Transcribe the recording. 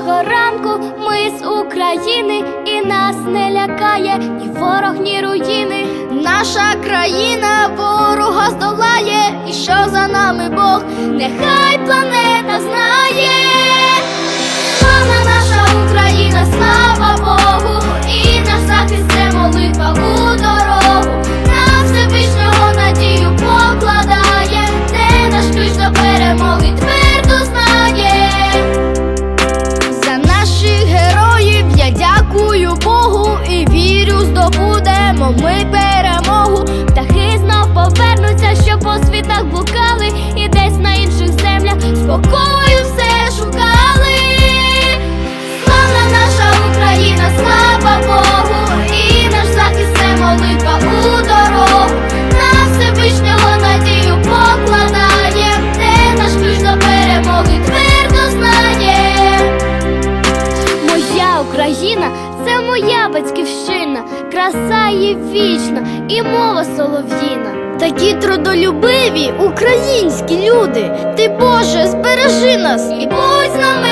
кожного ранку ми з України, і нас не лякає ні ворог, ні руїни. Наша країна ворога здолає, і що за нами Бог, нехай планета знає. Слава наша Україна, слава Богу, і наш захист молитва у дорогу. На Всевишнього надію покладає, де наш ключ до перемоги моя батьківщина, краса її вічна і мова солов'їна. Такі трудолюбиві українські люди. Ти Боже, збережи нас і будь з нами